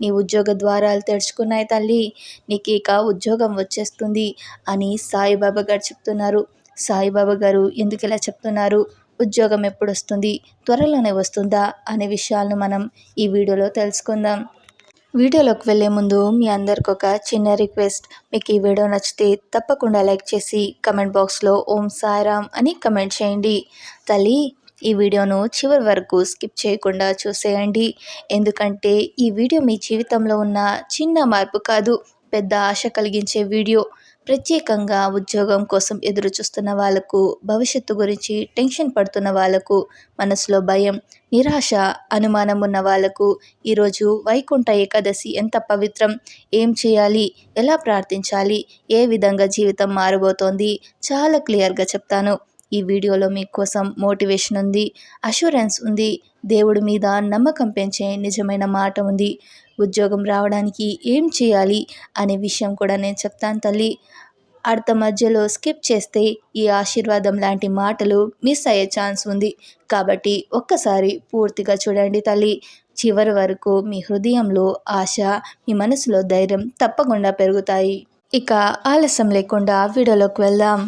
నీ ఉద్యోగ ద్వారాలు తెరుచుకున్నాయి తల్లి. నీకు ఇక ఉద్యోగం వచ్చేస్తుంది అని సాయిబాబా గారు చెప్తున్నారు. సాయిబాబా గారు ఎందుకు ఇలా చెప్తున్నారు? ఉద్యోగం ఎప్పుడు వస్తుంది త్వరలోనే వస్తుందా? అనే విషయాలను మనం ఈ వీడియోలో తెలుసుకుందాం. వీడియోలోకి వెళ్ళే ముందు మీ అందరికి ఒక చిన్న రిక్వెస్ట్. మీకు ఈ వీడియో నచ్చితే తప్పకుండా లైక్ చేసి కమెంట్ బాక్స్లో ఓం సాయిరామ్ అని కమెంట్ చేయండి. తల్లి ఈ వీడియోను చివరి వరకు స్కిప్ చేయకుండా చూసేయండి. ఎందుకంటే ఈ వీడియో మీ జీవితంలో ఉన్న చిన్న మార్పు కాదు పెద్ద ఆశ కలిగించే వీడియో. ప్రత్యేకంగా ఉద్యోగం కోసం ఎదురు చూస్తున్న వాళ్ళకు భవిష్యత్తు గురించి టెన్షన్ పడుతున్న వాళ్ళకు మనసులో భయం నిరాశ అనుమానం ఉన్న వాళ్ళకు ఈరోజు వైకుంఠ ఏకాదశి ఎంత పవిత్రం. ఏం చేయాలి? ఎలా ప్రార్థించాలి? ఏ విధంగా జీవితం మారబోతోంది? చాలా క్లియర్గా చెప్తాను. ఈ వీడియోలో మీకోసం మోటివేషన్ ఉంది అష్యూరెన్స్ ఉంది దేవుడి మీద నమ్మకం పెంచే నిజమైన మాట ఉంది. ఉద్యోగం రావడానికి ఏం చేయాలి అనే విషయం కూడా నేను చెప్తాను తల్లి. అర్థ మధ్యలో స్కిప్ చేస్తే ఈ ఆశీర్వాదం లాంటి మాటలు మిస్ అయ్యే ఛాన్స్ ఉంది. కాబట్టి ఒక్కసారి పూర్తిగా చూడండి తల్లి. చివరి వరకు మీ హృదయంలో ఆశ మీ మనసులో ధైర్యం తప్పకుండా పెరుగుతాయి. ఇక ఆలస్యం లేకుండా వీడియోలోకి వెళ్దాం.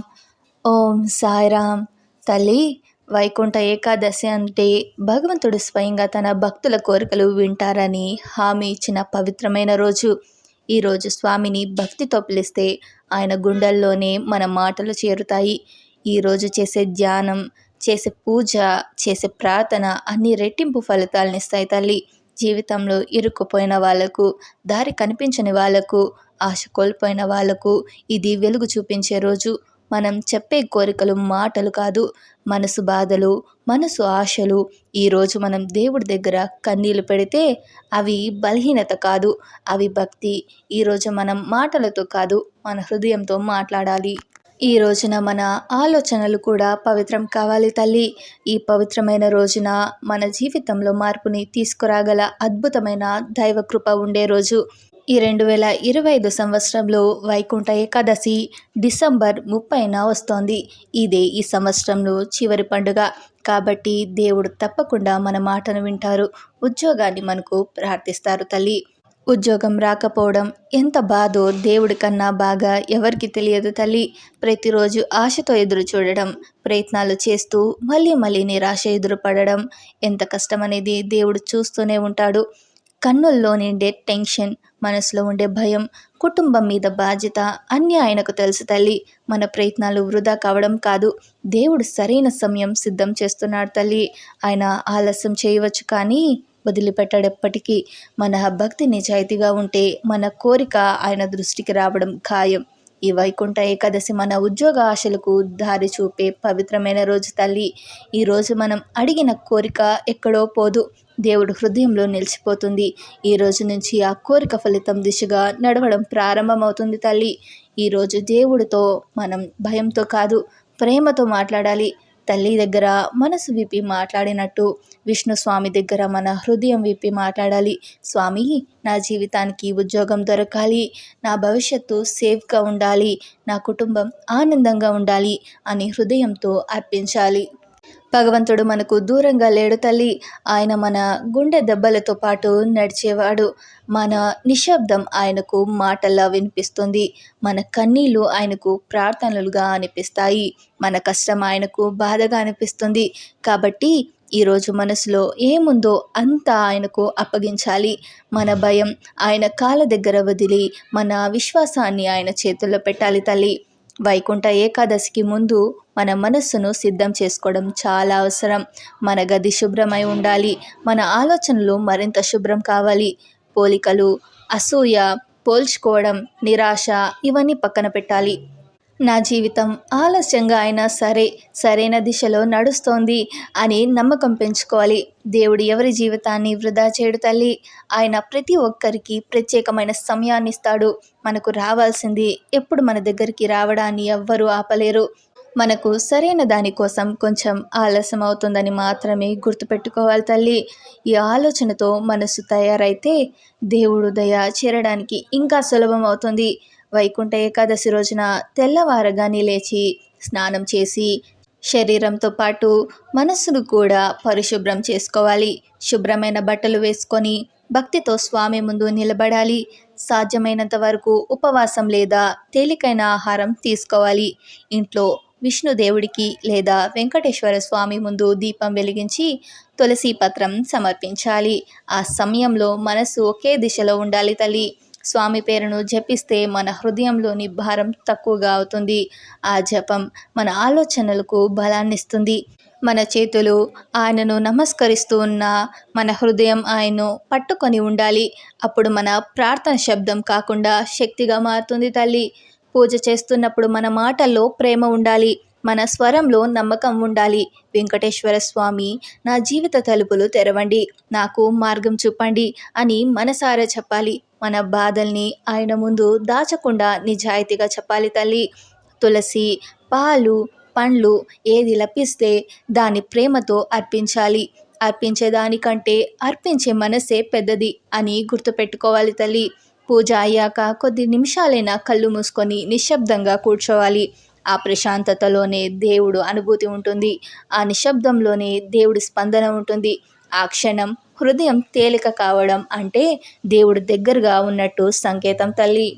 ఓం సాయిరామ్. తల్లి వైకుంఠ ఏకాదశి అంటే భగవంతుడు స్వయంగా తన భక్తుల కోరికలు వింటారని హామీ ఇచ్చిన పవిత్రమైన రోజు. ఈరోజు స్వామిని భక్తితో పిలిస్తే ఆయన గుండెల్లోనే మన మాటలు చేరుతాయి. ఈరోజు చేసే ధ్యానం చేసే పూజ చేసే ప్రార్థన అన్ని రెట్టింపు ఫలితాలనిస్తాయి తల్లి. జీవితంలో ఇరుక్కుపోయిన వాళ్ళకు దారి కనిపించని వాళ్ళకు ఆశ కోల్పోయిన వాళ్ళకు ఇది వెలుగు చూపించే రోజు. మనం చెప్పే కోరికలు మాటలు కాదు. మనసు బాధలు మనసు ఆశలు. ఈరోజు మనం దేవుడి దగ్గర కన్నీళ్ళు పెడితే అవి బలహీనత కాదు అవి భక్తి. ఈరోజు మనం మాటలతో కాదు మన హృదయంతో మాట్లాడాలి. ఈ రోజున మన ఆలోచనలు కూడా పవిత్రం కావాలి తల్లి. ఈ పవిత్రమైన రోజున మన జీవితంలో మార్పుని తీసుకురాగల అద్భుతమైన దైవకృప ఉండే రోజు. ఈ రెండు వేల ఇరవై ఐదు సంవత్సరంలో వైకుంఠ ఏకాదశి డిసెంబర్ ముప్పైన వస్తోంది. ఇదే ఈ సంవత్సరంలో చివరి పండుగ. కాబట్టి దేవుడు తప్పకుండా మన మాటను వింటారు. ఉద్యోగాన్ని మనకు ప్రార్థిస్తారు తల్లి. ఉద్యోగం రాకపోవడం ఎంత బాధో దేవుడి కన్నా బాగా ఎవరికి తెలియదు తల్లి. ప్రతిరోజు ఆశతో ఎదురు చూడడం ప్రయత్నాలు చేస్తూ మళ్ళీ మళ్ళీ నిరాశ ఎదురుపడడం ఎంత కష్టమనేది దేవుడు చూస్తూనే ఉంటాడు. కన్నుల్లో నిండే టెన్షన్ మనసులో ఉండే భయం కుటుంబం మీద బాధ్యత అన్నీ ఆయనకు తెలుసు తల్లి. మన ప్రయత్నాలు వృధా కావడం కాదు. దేవుడు సరైన సమయం సిద్ధం చేస్తున్నాడు తల్లి. ఆయన ఆలస్యం చేయవచ్చు కానీ వదిలిపెట్టడప్పటికీ మన భక్తి నిజాయితీగా ఉంటే మన కోరిక ఆయన దృష్టికి రావడం ఖాయం. ఈ వైకుంఠ ఏకాదశి మన ఉద్యోగ ఆశలకు దారి చూపే పవిత్రమైన రోజు తల్లి. ఈరోజు మనం అడిగిన కోరిక ఎక్కడో పోదు. దేవుడు హృదయంలో నిలిచిపోతుంది. ఈ రోజు నుంచి ఆ కోరిక ఫలితం దిశగా నడవడం ప్రారంభమవుతుంది తల్లి. ఈరోజు దేవుడితో మనం భయంతో కాదు ప్రేమతో మాట్లాడాలి. తల్లి దగ్గర మనసు విప్పి మాట్లాడినట్టు విష్ణు స్వామి దగ్గర మన హృదయం విప్పి మాట్లాడాలి. స్వామి నా జీవితానికి ఉద్యోగం దొరకాలి. నా భవిష్యత్తు సేఫ్గా ఉండాలి. నా కుటుంబం ఆనందంగా ఉండాలి అని హృదయంతో అర్పించాలి. భగవంతుడు మనకు దూరంగా లేడు తల్లి. ఆయన మన గుండె దెబ్బలతో పాటు నడిచేవాడు. మన నిశ్శబ్దం ఆయనకు మాటల్లా వినిపిస్తుంది. మన కన్నీళ్ళు ఆయనకు ప్రార్థనలుగా అనిపిస్తాయి. మన కష్టం ఆయనకు బాధగా అనిపిస్తుంది. కాబట్టి ఈరోజు మనసులో ఏముందో అంతా ఆయనకు అప్పగించాలి. మన భయం ఆయన కాళ్ళ దగ్గర వదిలి మన విశ్వాసాన్ని ఆయన చేతుల్లో పెట్టాలి తల్లి. వైకుంఠ ఏకాదశికి ముందు మన మనస్సును సిద్ధం చేసుకోవడం చాలా అవసరం. మన గది శుభ్రమై ఉండాలి. మన ఆలోచనలు మరింత శుభ్రం కావాలి. పోలికలు అసూయ పోల్చుకోవడం నిరాశ ఇవన్నీ పక్కన పెట్టాలి. నా జీవితం ఆలస్యంగా అయినా సరే సరైన దిశలో నడుస్తోంది అని నమ్మకం పెంచుకోవాలి. దేవుడు ఎవరి జీవితాన్ని వృధా చేయడు తల్లి. ఆయన ప్రతి ఒక్కరికి ప్రత్యేకమైన సమయాన్ని ఇస్తాడు. మనకు రావాల్సింది ఎప్పుడు మన దగ్గరికి రావడాన్ని ఎవ్వరూ ఆపలేరు. మనకు సరైన దానికోసం కొంచెం ఆలస్యం అవుతుందని మాత్రమే గుర్తుపెట్టుకోవాలి తల్లి. ఈ ఆలోచనతో మనసు తయారైతే దేవుడు దయ చేరడానికి ఇంకా సులభం అవుతుంది. వైకుంఠ ఏకాదశి రోజున తెల్లవారగానే లేచి స్నానం చేసి శరీరంతో పాటు మనస్సును కూడా పరిశుభ్రం చేసుకోవాలి. శుభ్రమైన బట్టలు వేసుకొని భక్తితో స్వామి ముందు నిలబడాలి. సాధ్యమైనంత వరకు ఉపవాసం లేదా తేలికైన ఆహారం తీసుకోవాలి. ఇంట్లో విష్ణుదేవుడికి లేదా వెంకటేశ్వర స్వామి ముందు దీపం వెలిగించి తులసి పత్రం సమర్పించాలి. ఆ సమయంలో మనసు ఒకే దిశలో ఉండాలి తల్లి. స్వామి పేరును జపిస్తే మన హృదయంలోని భారం తక్కువగా అవుతుంది. ఆ జపం మన ఆలోచనలకు బలాన్నిస్తుంది. మన చేతులు ఆయనను నమస్కరిస్తూ ఉన్న మన హృదయం ఆయన్ను పట్టుకొని ఉండాలి. అప్పుడు మన ప్రార్థన శబ్దం కాకుండా శక్తిగా మారుతుంది తల్లి. పూజ చేస్తున్నప్పుడు మన మాటల్లో ప్రేమ ఉండాలి. మన స్వరంలో నమ్మకం ఉండాలి. వెంకటేశ్వర స్వామి నా జీవిత తలుపులు తెరవండి. నాకు మార్గం చూపండి అని మనసారా చెప్పాలి. మన బాధల్ని ఆయన ముందు దాచకుండా నిజాయితీగా చెప్పాలి తల్లి. తులసి పాలు పండ్లు ఏది లభిస్తే దాని ప్రేమతో అర్పించాలి. అర్పించేదానికంటే అర్పించే మనసే పెద్దది అని గుర్తుపెట్టుకోవాలి తల్లి. పూజ అయ్యాక కొద్ది నిమిషాలైనా కళ్ళు మూసుకొని నిశ్శబ్దంగా కూర్చోవాలి. ఆ ప్రశాంతతలోనే దేవుడు అనుభూతి ఉంటుంది. ఆ నిశ్శబ్దంలోనే దేవుడి స్పందన ఉంటుంది. ఆ క్షణం హృదయం తేలిక కావడం అంటే దేవుడు దగ్గరగా ఉన్నట్టు సంకేతం తల్లి.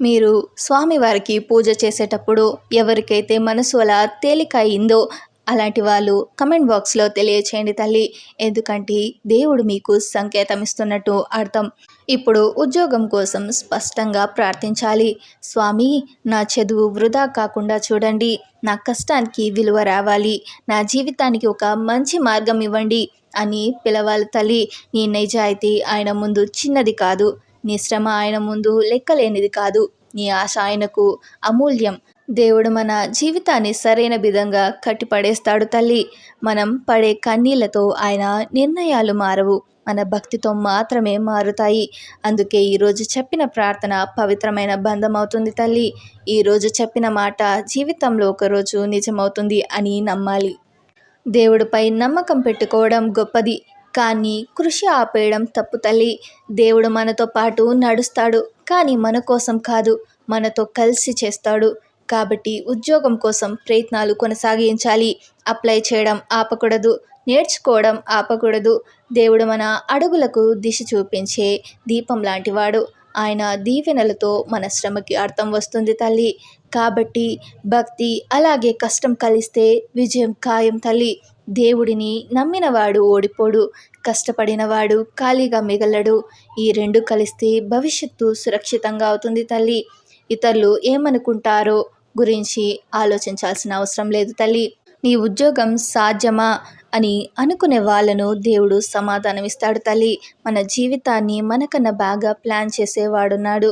మీరు స్వామివారికి పూజ చేసేటప్పుడు ఎవరికైతే మనసు అలా తేలిక అయిందో అలాంటి వాళ్ళు కమెంట్ బాక్స్లో తెలియచేయండి తల్లి. ఎందుకంటే దేవుడు మీకు సంకేతం ఇస్తున్నట్టు అర్థం. ఇప్పుడు ఉద్యోగం కోసం స్పష్టంగా ప్రార్థించాలి. స్వామి నా చదువు వృధా కాకుండా చూడండి. నా కష్టానికి విలువ రావాలి. నా జీవితానికి ఒక మంచి మార్గం ఇవ్వండి అని పిలవాలి తల్లి. నీ నిజాయితీ ఆయన ముందు చిన్నది కాదు. నీ శ్రమ ఆయన ముందు లెక్కలేనిది కాదు. నీ ఆశ ఆయనకు అమూల్యం. దేవుడు మన జీవితాన్ని సరైన విధంగా కట్టిపడేస్తాడు తల్లి. మనం పడే కన్నీళ్ళతో ఆయన నిర్ణయాలు మారవు. మన భక్తితో మాత్రమే మారుతాయి. అందుకే ఈరోజు చెప్పిన ప్రార్థన పవిత్రమైన బంధం అవుతుంది తల్లి ఈరోజు చెప్పిన మాట జీవితంలో ఒకరోజు నిజమవుతుంది అని నమ్మాలి. దేవుడిపై నమ్మకం పెట్టుకోవడం గొప్పది. కానీ కృషి ఆపేయడం తప్పు తల్లి. దేవుడు మనతో పాటు నడుస్తాడు. కానీ మన కోసం కాదు. మనతో కలిసి చేస్తాడు. కాబట్టి ఉద్యోగం కోసం ప్రయత్నాలు కొనసాగించాలి. అప్లై చేయడం ఆపకూడదు. నేర్చుకోవడం ఆపకూడదు. దేవుడు మన అడుగులకు దిశ చూపించే దీపం లాంటివాడు. ఆయన దీవెనలతో మన శ్రమకి అర్థం వస్తుంది తల్లి. కాబట్టి భక్తి అలాగే కష్టం కలిస్తే విజయం ఖాయం తల్లి. దేవుడిని నమ్మినవాడు ఓడిపోడు. కష్టపడినవాడు ఖాళీగా మిగలడు. ఈ రెండు కలిస్తే భవిష్యత్తు సురక్షితంగా అవుతుంది తల్లి. ఇతరులు ఏమనుకుంటారో గురించి ఆలోచించాల్సిన అవసరం లేదు తల్లి. నీ ఉద్యోగం సాధ్యమా అని అనుకునే వాళ్ళను దేవుడు సమాధానం ఇస్తాడు తల్లి. మన జీవితాన్ని మనకన్నా బాగా ప్లాన్ చేసేవాడున్నాడు.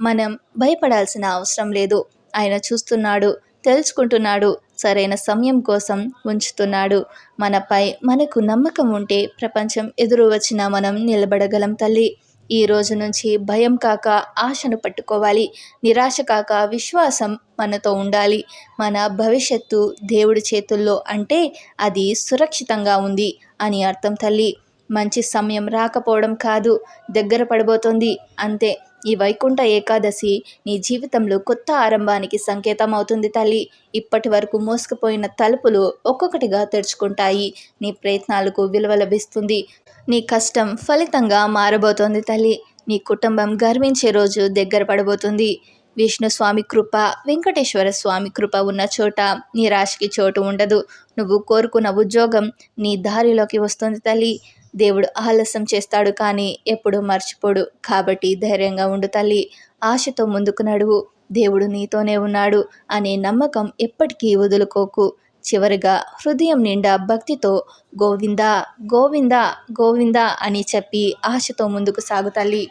మనం భయపడాల్సిన అవసరం లేదు. ఆయన చూస్తున్నాడు తెలుసుకుంటున్నాడు సరైన సమయం కోసం ఉంచుతున్నాడు. మనపై మనకు నమ్మకం ఉంటే ప్రపంచం ఎదురు వచ్చినా మనం నిలబడగలం తల్లి. ఈ రోజు నుంచి భయం కాక ఆశను పట్టుకోవాలి. నిరాశ కాక విశ్వాసం మనతో ఉండాలి. మన భవిష్యత్తు దేవుడి చేతుల్లో అంటే అది సురక్షితంగా ఉంది అని అర్థం తల్లి. మంచి సమయం రాకపోవడం కాదు. దగ్గర పడిపోతుంది అంతే. ఈ వైకుంఠ ఏకాదశి నీ జీవితంలో కొత్త ఆరంభానికి సంకేతం అవుతుంది తల్లి. ఇప్పటి వరకు మోసుకుపోయిన తలుపులు ఒక్కొక్కటిగా తెరుచుకుంటాయి. నీ ప్రయత్నాలకు విలువ లభిస్తుంది. నీ కష్టం ఫలితంగా మారబోతోంది తల్లి. నీ కుటుంబం గర్వించే రోజు దగ్గర పడబోతుంది. విష్ణు స్వామి కృప వెంకటేశ్వర స్వామి కృప ఉన్న చోట నీ రాశికి చోటు ఉండదు. నువ్వు కోరుకున్న ఉద్యోగం నీ దారిలోకి వస్తుంది తల్లి. దేవుడు ఆలస్యం చేస్తాడు కానీ ఎప్పుడూ మర్చిపోడు. కాబట్టి ధైర్యంగా ఉండు తల్లి. ఆశతో ముందుకు నడువు. దేవుడు నీతోనే ఉన్నాడు అనే నమ్మకం ఎప్పటికీ వదులుకోకు. చివరిగా హృదయం నిండా భక్తితో గోవిందా గోవిందా గోవిందా అని చెప్పి ఆశతో ముందుకు సాగుతల్లి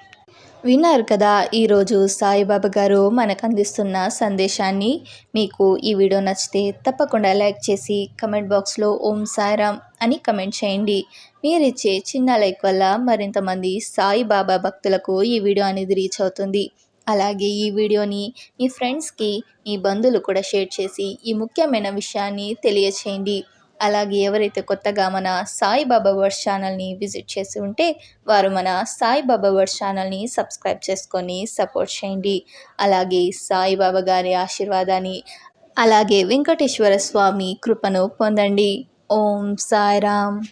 విన్నారు కదా ఈరోజు సాయిబాబా గారు మనకు అందిస్తున్న సందేశాన్ని. మీకు ఈ వీడియో నచ్చితే తప్పకుండా లైక్ చేసి కమెంట్ బాక్స్లో ఓం సాయిరామ్ అని కమెంట్ చేయండి. మీరిచ్చే చిన్న లైక్ వల్ల మరింతమంది సాయిబాబా భక్తులకు ఈ వీడియో అనేది రీచ్ అవుతుంది. అలాగే ఈ వీడియోని మీ ఫ్రెండ్స్కి మీ బంధువులు కూడా షేర్ చేసి ఈ ముఖ్యమైన విషయాన్ని తెలియచేయండి. అలాగే ఎవరైతే కొత్తగా మన సాయిబాబా వర్డ్స్ ఛానల్ని విజిట్ చేసి ఉంటే వారు మన సాయిబాబా వర్డ్స్ ఛానల్ని సబ్స్క్రైబ్ చేసుకొని సపోర్ట్ చేయండి. అలాగే సాయిబాబా గారి ఆశీర్వాదాన్ని అలాగే వెంకటేశ్వర స్వామి కృపను పొందండి. ఓం సాయిరామ్.